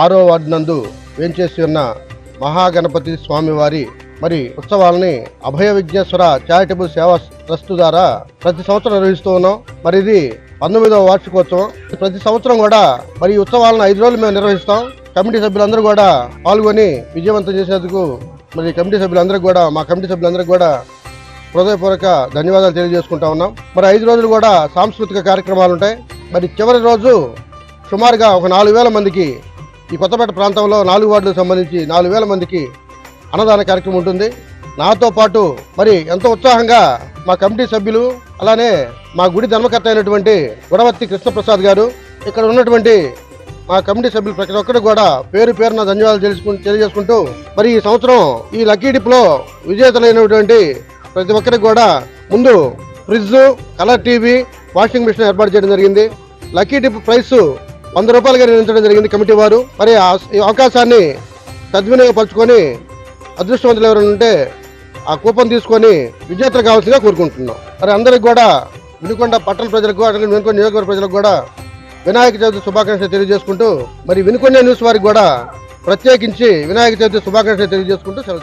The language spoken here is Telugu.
ఆరో వార్డు నందు వేంచేసి ఉన్న మహాగణపతి స్వామివారి మరి ఉత్సవాలని అభయ విఘ్నేశ్వర చారిటబుల్ సేవా ట్రస్ట్ ద్వారా ప్రతి సంవత్సరం నిర్వహిస్తూ ఉన్నాం. మరి ఇది పంతొమ్మిదవ వార్షికోత్సవం. ప్రతి సంవత్సరం కూడా మరి ఉత్సవాలను ఐదు రోజులు మేము నిర్వహిస్తాం. కమిటీ సభ్యులందరూ కూడా పాల్గొని విజయవంతం చేసేందుకు మరి కమిటీ సభ్యులందరికీ కూడా మా కమిటీ సభ్యులందరికీ కూడా హృదయపూర్వక ధన్యవాదాలు తెలియజేసుకుంటా ఉన్నాం. మరి ఐదు రోజులు కూడా సాంస్కృతిక కార్యక్రమాలు ఉంటాయి. మరి చివరి రోజు సుమారుగా ఒక నాలుగు వేల మందికి ఈ కొత్తపేట ప్రాంతంలో నాలుగు వార్డులకు సంబంధించి నాలుగు వేల మందికి అన్నదాన కార్యక్రమం ఉంటుంది. నాతో పాటు మరి ఎంతో ఉత్సాహంగా మా కమిటీ సభ్యులు అలానే మా గుడి ధర్మకర్త అయినటువంటి గుడవత్తి కృష్ణప్రసాద్ గారు ఇక్కడ ఉన్నటువంటి మా కమిటీ సభ్యులు ప్రతి ఒక్కరు కూడా పేరు పేరున ధన్యవాదాలు తెలుసుకు తెలియజేసుకుంటూ మరి ఈ సంవత్సరం ఈ లక్కీ డిప్లో విజేతలైనటువంటి ప్రతి ఒక్కరికి కూడా ముందు fridge colour TV washing machine ఏర్పాటు చేయడం జరిగింది. లక్కీ డిప్ ప్రైస్ వంద రూపాయలుగా నిర్ణయించడం జరిగింది కమిటీ వారు. మరి ఆ- ఈ అవకాశాన్ని సద్వినియోగపరచుకొని అదృష్టవంతులు ఎవరైనా ఉంటే ఆ కూపన్ తీసుకొని విజేతలు కావాల్సిందిగా కోరుకుంటున్నాం. మరి అందరికి కూడా వినుకొండ పట్టణ ప్రజలకు అట్లా వినుకొండ నియోజకవర్గ ప్రజలకు కూడా వినాయక చవితి శుభాకాంక్షలు తెలియజేసుకుంటూ మరి వినుకొండ న్యూస్ వారికి కూడా ప్రత్యేకించి వినాయక చవితి శుభాకాంక్షలు తెలియజేసుకుంటూ సెలవు